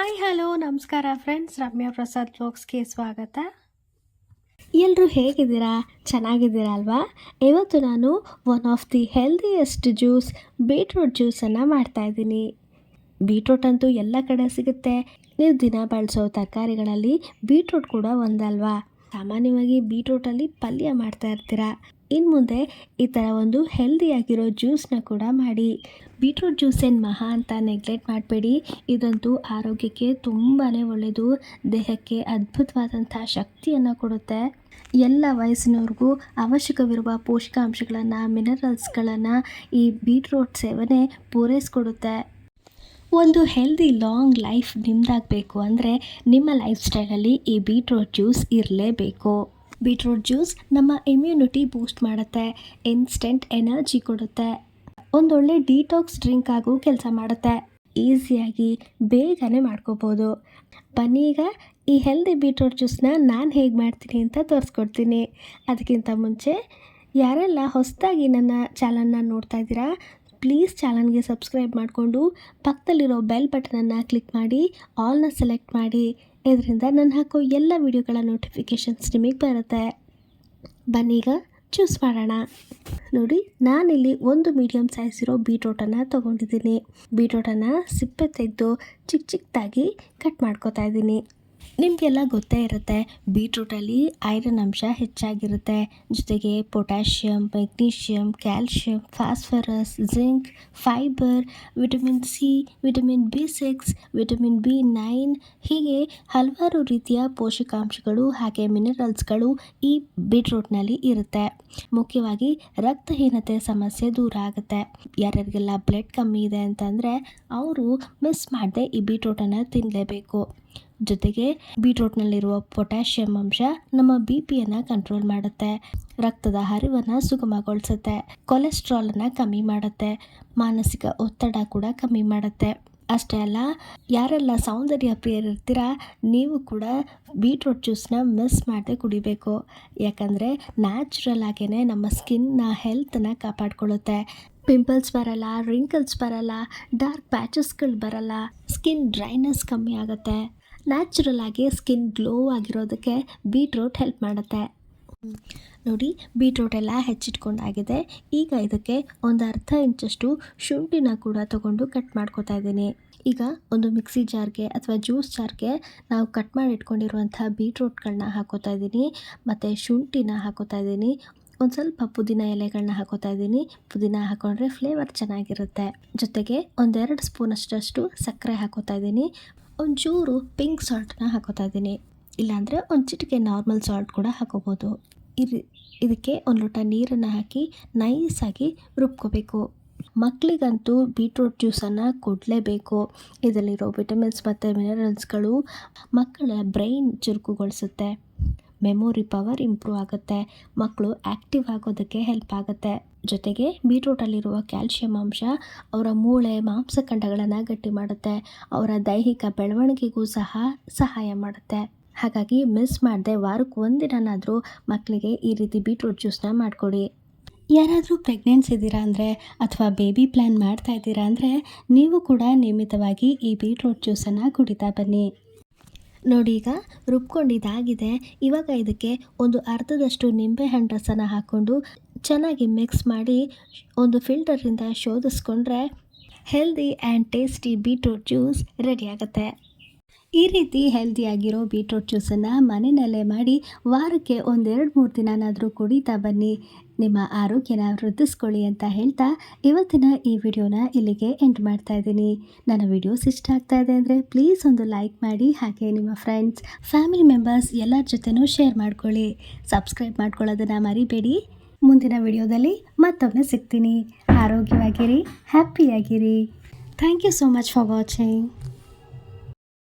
Hi, hello, ನಮಸ್ಕಾರ friends Ramya Prasad ಬ್ಲಾಗ್ಸ್ಗೆ ಸ್ವಾಗತ. ಎಲ್ಲರೂ ಹೇಗಿದ್ದೀರಾ? ಚೆನ್ನಾಗಿದ್ದೀರಾ ಅಲ್ವಾ? ಇವತ್ತು ನಾನು one of the healthiest juice beetroot ಜ್ಯೂಸನ್ನು ಮಾಡ್ತಾಯಿದ್ದೀನಿ ಬೀಟ್ರೂಟ್ ಅಂತೂ ಎಲ್ಲ ಕಡೆ ಸಿಗುತ್ತೆ. ನೀವು ದಿನ ಬಳಸೋ ತರಕಾರಿಗಳಲ್ಲಿ ಬೀಟ್ರೂಟ್ ಕೂಡ ಒಂದಲ್ವಾ? ಸಾಮಾನ್ಯವಾಗಿ ಬೀಟ್ರೂಟಲ್ಲಿ ಪಲ್ಯ ಮಾಡ್ತಾ ಇರ್ತೀರಾ. ಇನ್ನು ಮುಂದೆ ಈ ಥರ ಒಂದು ಹೆಲ್ದಿಯಾಗಿರೋ ಜ್ಯೂಸನ್ನ ಕೂಡ ಮಾಡಿ. ಬೀಟ್ರೂಟ್ ಜ್ಯೂಸ್ ಏನು ಮಹಾ ಅಂತ ನೆಗ್ಲೆಕ್ಟ್ ಮಾಡಬೇಡಿ. ಇದಂತೂ ಆರೋಗ್ಯಕ್ಕೆ ತುಂಬಾ ಒಳ್ಳೆಯದು ದೇಹಕ್ಕೆ ಅದ್ಭುತವಾದಂಥ ಶಕ್ತಿಯನ್ನು ಕೊಡುತ್ತೆ. ಎಲ್ಲ ವಯಸ್ಸಿನವ್ರಿಗೂ ಅವಶ್ಯಕವಿರುವ ಪೋಷಕಾಂಶಗಳನ್ನು ಮಿನರಲ್ಸ್ಗಳನ್ನು ಈ ಬೀಟ್ರೂಟ್ ಸೇವನೆ ಪೂರೈಸಿಕೊಡುತ್ತೆ. ಒಂದು ಹೆಲ್ದಿ ಲಾಂಗ್ ಲೈಫ್ ನಿಮ್ಮದಾಗಬೇಕು ಅಂದರೆ ನಿಮ್ಮ ಲೈಫ್ ಸ್ಟೈಲಲ್ಲಿ ಈ ಬೀಟ್ರೂಟ್ ಜ್ಯೂಸ್ ಇರಲೇಬೇಕು. ಬೀಟ್ರೂಟ್ ಜ್ಯೂಸ್ ನಮ್ಮ ಇಮ್ಯುನಿಟಿ ಬೂಸ್ಟ್ ಮಾಡುತ್ತೆ ಇನ್ಸ್ಟೆಂಟ್ ಎನರ್ಜಿ ಕೊಡುತ್ತೆ, ಒಂದೊಳ್ಳೆ ಡಿಟಾಕ್ಸ್ ಡ್ರಿಂಕ್ ಆಗು ಕೆಲಸ ಮಾಡುತ್ತೆ. ಈಸಿಯಾಗಿ ಬೇಗನೆ ಮಾಡ್ಕೋಬೋದು. ಬನ್ನಿ ಈಗ ಈ ಹೆಲ್ದಿ ಬೀಟ್ರೂಟ್ ಜ್ಯೂಸ್ನ ನಾನು ಹೇಗೆ ಮಾಡ್ತೀನಿ ಅಂತ ತೋರಿಸ್ಕೊಡ್ತೀನಿ. ಅದಕ್ಕಿಂತ ಮುಂಚೆ ಯಾರೆಲ್ಲ ಹೊಸದಾಗಿ ನನ್ನ ಚಾನಲ್ನ ನೋಡ್ತಾ ಇದ್ದೀರಾ ಪ್ಲೀಸ್ ಚಾನಲ್ಗೆ ಸಬ್ಸ್ಕ್ರೈಬ್ ಮಾಡಿಕೊಂಡು ಪಕ್ಕದಲ್ಲಿರೋ ಬೆಲ್ ಬಟನನ್ನು ಕ್ಲಿಕ್ ಮಾಡಿ ಆಲ್ನ ಸೆಲೆಕ್ಟ್ ಮಾಡಿ. ಇದರಿಂದ ನಾನು ಹಾಕೋ ಎಲ್ಲ ವಿಡಿಯೋಗಳ ನೋಟಿಫಿಕೇಷನ್ಸ್ ನಿಮಗೆ ಬರುತ್ತೆ. ಬನ್ನೀಗ ಚೂಸ್ ಮಾಡೋಣ. ನೋಡಿ, ನಾನಿಲ್ಲಿ ಒಂದು ಮೀಡಿಯಮ್ ಸೈಜ್ ಇರೋ ಬೀಟ್ರೋಟನ್ನು ತೊಗೊಂಡಿದ್ದೀನಿ. ಬೀಟ್ರೋಟನ್ನು ಸಿಪ್ಪೆ ತೆಗೆದು ಚಿಕ್ಕ ಚಿಕ್ಕದಾಗಿ ಕಟ್ ಮಾಡ್ಕೋತಾ ಇದ್ದೀನಿ. ನಿಮಗೆಲ್ಲ ಗೊತ್ತೇ ಇರುತ್ತೆ, ಬೀಟ್ರೂಟಲ್ಲಿ ಐರನ್ ಅಂಶ ಹೆಚ್ಚಾಗಿರುತ್ತೆ. ಜೊತೆಗೆ potassium magnesium calcium, phosphorus, zinc, fibre, vitamin C, vitamin B six, vitamin B nine. ಹೀಗೆ ಹಲವಾರು ರೀತಿಯ ಪೋಷಕಾಂಶಗಳು, ಹಾಗೆ ಮಿನರಲ್ಸ್ಗಳು ಈ ಬೀಟ್ರೂಟ್ನಲ್ಲಿ ಇರುತ್ತೆ. ಮುಖ್ಯವಾಗಿ ರಕ್ತಹೀನತೆ ಸಮಸ್ಯೆ ದೂರ ಆಗುತ್ತೆ. ಯಾರ್ಯಾರಿಗೆಲ್ಲ ಬ್ಲಡ್ ಕಮ್ಮಿ ಇದೆ ಅಂತಂದರೆ, ಅವರು ಮಿಸ್ ಮಾಡದೆ ಈ ಬೀಟ್ರೂಟನ್ನು ತಿನ್ನಲೇಬೇಕು ಜೊತೆಗೆ ಬೀಟ್ರೂಟ್ನಲ್ಲಿರುವ ಪೊಟ್ಯಾಷಿಯಂ ಅಂಶ ನಮ್ಮ ಬಿ ಪಿಯನ್ನು ಕಂಟ್ರೋಲ್ ಮಾಡುತ್ತೆ. ರಕ್ತದ ಹರಿವನ್ನು ಸುಗಮಗೊಳಿಸುತ್ತೆ. ಕೊಲೆಸ್ಟ್ರಾಲನ್ನು ಕಮ್ಮಿ ಮಾಡುತ್ತೆ. ಮಾನಸಿಕ ಒತ್ತಡ ಕೂಡ ಕಮ್ಮಿ ಮಾಡುತ್ತೆ. ಅಷ್ಟೇ ಅಲ್ಲ, ಯಾರೆಲ್ಲ ಸೌಂದರ್ಯ ಪ್ರಿಯರಿರ್ತೀರ ನೀವು ಕೂಡ ಬೀಟ್ರೂಟ್ ಜ್ಯೂಸನ್ನ ಮಿಸ್ ಮಾಡದೆ ಕುಡಿಬೇಕು. ಯಾಕಂದರೆ ನ್ಯಾಚುರಲ್ ಆಗೇ ನಮ್ಮ ಸ್ಕಿನ್ನ ಹೆಲ್ತನ್ನ ಕಾಪಾಡ್ಕೊಳ್ಳುತ್ತೆ. ಪಿಂಪಲ್ಸ್ ಬರಲ್ಲ, ರಿಂಕಲ್ಸ್ ಬರಲ್ಲ, ಡಾರ್ಕ್ ಪ್ಯಾಚಸ್ಗಳು ಬರಲ್ಲ, ಸ್ಕಿನ್ ಡ್ರೈನೆಸ್ ಕಮ್ಮಿ ಆಗುತ್ತೆ. ನ್ಯಾಚುರಲ್ ಆಗಿ ಸ್ಕಿನ್ ಗ್ಲೋ ಆಗಿರೋದಕ್ಕೆ ಬೀಟ್ರೂಟ್ ಹೆಲ್ಪ್ ಮಾಡುತ್ತೆ. ನೋಡಿ ಬೀಟ್ರೂಟ್ ಎಲ್ಲ ಹೆಚ್ಚಿಟ್ಕೊಂಡಾಗಿದೆ. ಈಗ ಇದಕ್ಕೆ ಒಂದು ಅರ್ಧ ಇಂಚಷ್ಟು ಶುಂಠಿನ ಕೂಡ ತಗೊಂಡು ಕಟ್ ಮಾಡ್ಕೊತಾ ಇದ್ದೀನಿ. ಈಗ ಒಂದು ಮಿಕ್ಸಿ ಜಾರ್ಗೆ ಅಥವಾ ಜ್ಯೂಸ್ ಜಾರ್ಗೆ ನಾವು ಕಟ್ ಮಾಡಿ ಇಟ್ಕೊಂಡಿರುವಂಥ ಬೀಟ್ರೂಟ್ಗಳನ್ನ ಹಾಕೋತಾ ಇದ್ದೀನಿ. ಮತ್ತು ಶುಂಠಿನ ಹಾಕೋತಾ ಇದ್ದೀನಿ. ಒಂದು ಸ್ವಲ್ಪ ಪುದೀನ ಎಲೆಗಳನ್ನ ಹಾಕೋತಾ ಇದ್ದೀನಿ. ಪುದೀನ ಹಾಕೊಂಡ್ರೆ ಫ್ಲೇವರ್ ಚೆನ್ನಾಗಿರುತ್ತೆ. ಜೊತೆಗೆ ಒಂದೆರಡು ಸ್ಪೂನಷ್ಟು ಸಕ್ಕರೆ ಹಾಕೋತಾ ಇದ್ದೀನಿ. ಒಂಚೂರು ಪಿಂಕ್ ಸಾಲ್ಟನ್ನ ಹಾಕೋತಾ ಇದ್ದೀನಿ. ಇಲ್ಲಾಂದರೆ ಒಂದು ಚಿಟಿಕೆ ನಾರ್ಮಲ್ ಸಾಲ್ಟ್ ಕೂಡ ಹಾಕೋಬೋದು. ಇದು ಇದಕ್ಕೆ ಒಂದು ಲೋಟ ನೀರನ್ನು ಹಾಕಿ ನೈಸಾಗಿ ರುಬ್ಕೋಬೇಕು. ಮಕ್ಕಳಿಗಂತೂ ಬೀಟ್ರೂಟ್ ಜ್ಯೂಸನ್ನು ಕೊಡಲೇಬೇಕು. ಇದರಲ್ಲಿರೋ ವಿಟಮಿನ್ಸ್ ಮತ್ತು ಮಿನರಲ್ಸ್ಗಳು ಮಕ್ಕಳ ಬ್ರೈನ್ ಚುರುಕುಗೊಳಿಸುತ್ತೆ. ಮೆಮೊರಿ ಪವರ್ ಇಂಪ್ರೂವ್ ಆಗುತ್ತೆ ಮಕ್ಕಳು ಆ್ಯಕ್ಟಿವ್ ಆಗೋದಕ್ಕೆ ಹೆಲ್ಪ್ ಆಗುತ್ತೆ. ಜೊತೆಗೆ ಬೀಟ್ರೂಟಲ್ಲಿರುವ ಕ್ಯಾಲ್ಶಿಯಂ ಅಂಶ ಅವರ ಮೂಳೆ, ಮಾಂಸಖಂಡಗಳನ್ನು ಗಟ್ಟಿ ಮಾಡುತ್ತೆ, ಅವರ ದೈಹಿಕ ಬೆಳವಣಿಗೆಗೂ ಸಹ ಸಹಾಯ ಮಾಡುತ್ತೆ. ಹಾಗಾಗಿ ಮಿಸ್ ಮಾಡದೆ ವಾರಕ್ಕೆ ಒಂದಿನನಾದರೂ ಮಕ್ಕಳಿಗೆ ಈ ರೀತಿ ಬೀಟ್ರೂಟ್ ಜ್ಯೂಸನ್ನ ಮಾಡಿಕೊಡಿ. ಯಾರಾದರೂ ಪ್ರೆಗ್ನೆನ್ಸ್ ಇದ್ದೀರಾ ಅಂದರೆ ಅಥವಾ ಬೇಬಿ ಪ್ಲ್ಯಾನ್ ಮಾಡ್ತಾ ಇದ್ದೀರಾ ಅಂದರೆ ನೀವು ಕೂಡ ನಿಯಮಿತವಾಗಿ ಈ ಬೀಟ್ರೂಟ್ ಜ್ಯೂಸನ್ನು ಕುಡಿತಾ ಬನ್ನಿ. ನೋಡಿ ಈಗ ರುಬ್ಕೊಂಡಿದ್ದಾಗಿದೆ. ಇವಾಗ ಇದಕ್ಕೆ ಒಂದು ಅರ್ಧದಷ್ಟು ನಿಂಬೆಹಣ್ಣು ರಸನ ಹಾಕ್ಕೊಂಡು ಚೆನ್ನಾಗಿ ಮಿಕ್ಸ್ ಮಾಡಿ ಒಂದು ಫಿಲ್ಟರಿಂದ ಶೋಧಿಸ್ಕೊಂಡ್ರೆ healthy and tasty beetroot juice ready ಆಗುತ್ತೆ. ಈ ರೀತಿ ಹೆಲ್ದಿಯಾಗಿರೋ ಬೀಟ್ರೂಟ್ ಜ್ಯೂಸನ್ನು ಮನೆಯಲ್ಲೇ ಮಾಡಿ ವಾರಕ್ಕೆ ಒಂದೆರಡು ಮೂರು ದಿನನಾದರೂ ಕುಡಿತಾ ಬನ್ನಿ. ನಿಮ್ಮ ಆರೋಗ್ಯನ ವೃದ್ಧಿಸ್ಕೊಳ್ಳಿ ಅಂತ ಹೇಳ್ತಾ ಇವತ್ತಿನ ಈ ವಿಡಿಯೋನ ಇಲ್ಲಿಗೆ ಎಂಡ್ ಮಾಡ್ತಾ ಇದ್ದೀನಿ. ನನ್ನ ವಿಡಿಯೋಸ್ ಇಷ್ಟ ಆಗ್ತಾ ಇದೆ ಅಂದರೆ ಪ್ಲೀಸ್ ಒಂದು ಲೈಕ್ ಮಾಡಿ, ಹಾಗೆ ನಿಮ್ಮ ಫ್ರೆಂಡ್ಸ್ ಫ್ಯಾಮಿಲಿ ಮೆಂಬರ್ಸ್ ಎಲ್ಲರ ಜೊತೆನೂ ಶೇರ್ ಮಾಡ್ಕೊಳ್ಳಿ. ಸಬ್ಸ್ಕ್ರೈಬ್ ಮಾಡ್ಕೊಳ್ಳೋದನ್ನು ಮರಿಬೇಡಿ. ಮುಂದಿನ ವಿಡಿಯೋದಲ್ಲಿ ಮತ್ತೊಮ್ಮೆ ಸಿಗ್ತೀನಿ. ಆರೋಗ್ಯವಾಗಿರಿ ಹ್ಯಾಪಿಯಾಗಿರಿ thank you so much for watching